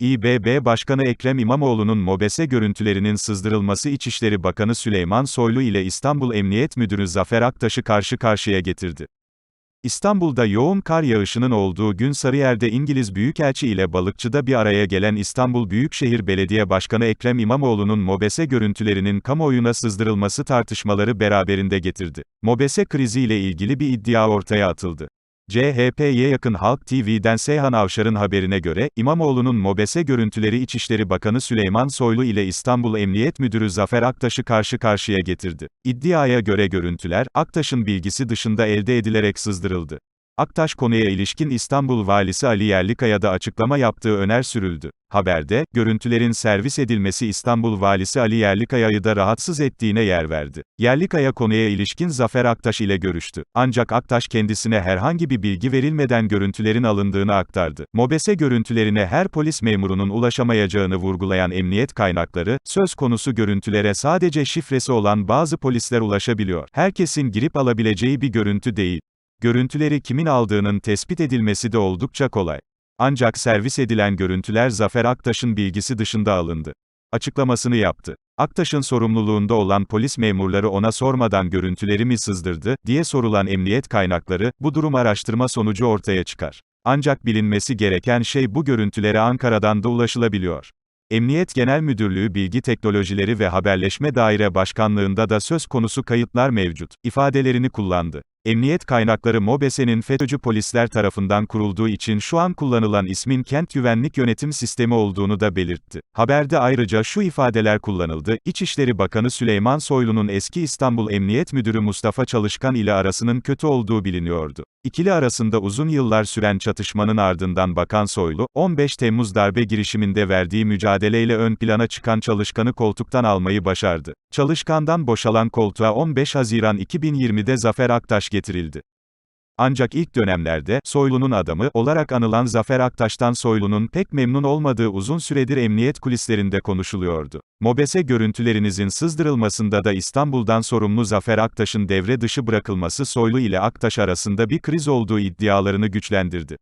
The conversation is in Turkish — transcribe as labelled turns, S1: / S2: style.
S1: İBB Başkanı Ekrem İmamoğlu'nun MOBESE görüntülerinin sızdırılması İçişleri Bakanı Süleyman Soylu ile İstanbul Emniyet Müdürü Zafer Aktaş'ı karşı karşıya getirdi. İstanbul'da yoğun kar yağışının olduğu gün Sarıyer'de İngiliz Büyükelçi ile balıkçıda bir araya gelen İstanbul Büyükşehir Belediye Başkanı Ekrem İmamoğlu'nun MOBESE görüntülerinin kamuoyuna sızdırılması tartışmaları beraberinde getirdi. MOBESE kriziyle ilgili bir iddia ortaya atıldı. CHP'ye yakın Halk TV'den Seyhan Avşar'ın haberine göre, İmamoğlu'nun MOBESE görüntüleri İçişleri Bakanı Süleyman Soylu ile İstanbul Emniyet Müdürü Zafer Aktaş'ı karşı karşıya getirdi. İddiaya göre görüntüler, Aktaş'ın bilgisi dışında elde edilerek sızdırıldı. Aktaş konuya ilişkin İstanbul Valisi Ali Yerlikaya'da açıklama yaptığı öner sürüldü. Haberde, görüntülerin servis edilmesi İstanbul Valisi Ali Yerlikaya'yı da rahatsız ettiğine yer verdi. Yerlikaya konuya ilişkin Zafer Aktaş ile görüştü. Ancak Aktaş kendisine herhangi bir bilgi verilmeden görüntülerin alındığını aktardı. MOBESE görüntülerine her polis memurunun ulaşamayacağını vurgulayan emniyet kaynakları, söz konusu görüntülere sadece şifresi olan bazı polisler ulaşabiliyor. Herkesin girip alabileceği bir görüntü değil. Görüntüleri kimin aldığının tespit edilmesi de oldukça kolay. Ancak servis edilen görüntüler Zafer Aktaş'ın bilgisi dışında alındı. Açıklamasını yaptı. Aktaş'ın sorumluluğunda olan polis memurları ona sormadan görüntüleri mi sızdırdı, diye sorulan emniyet kaynakları, bu durum araştırma sonucu ortaya çıkar. Ancak bilinmesi gereken şey bu görüntülere Ankara'dan da ulaşılabiliyor. Emniyet Genel Müdürlüğü Bilgi Teknolojileri ve Haberleşme Daire Başkanlığında da söz konusu kayıtlar mevcut, ifadelerini kullandı. Emniyet kaynakları MOBESE'nin FETÖ'cü polisler tarafından kurulduğu için şu an kullanılan ismin Kent Güvenlik Yönetim Sistemi olduğunu da belirtti. Haberde ayrıca şu ifadeler kullanıldı, İçişleri Bakanı Süleyman Soylu'nun eski İstanbul Emniyet Müdürü Mustafa Çalışkan ile arasının kötü olduğu biliniyordu. İkili arasında uzun yıllar süren çatışmanın ardından Bakan Soylu, 15 Temmuz darbe girişiminde verdiği mücadeleyle ön plana çıkan Çalışkan'ı koltuktan almayı başardı. Çalışkan'dan boşalan koltuğa 15 Haziran 2020'de Zafer Aktaş getirildi. Ancak ilk dönemlerde, Soylu'nun adamı, olarak anılan Zafer Aktaş'tan Soylu'nun pek memnun olmadığı uzun süredir emniyet kulislerinde konuşuluyordu. MOBESE görüntülerinizin sızdırılmasında da İstanbul'dan sorumlu Zafer Aktaş'ın devre dışı bırakılması Soylu ile Aktaş arasında bir kriz olduğu iddialarını güçlendirdi.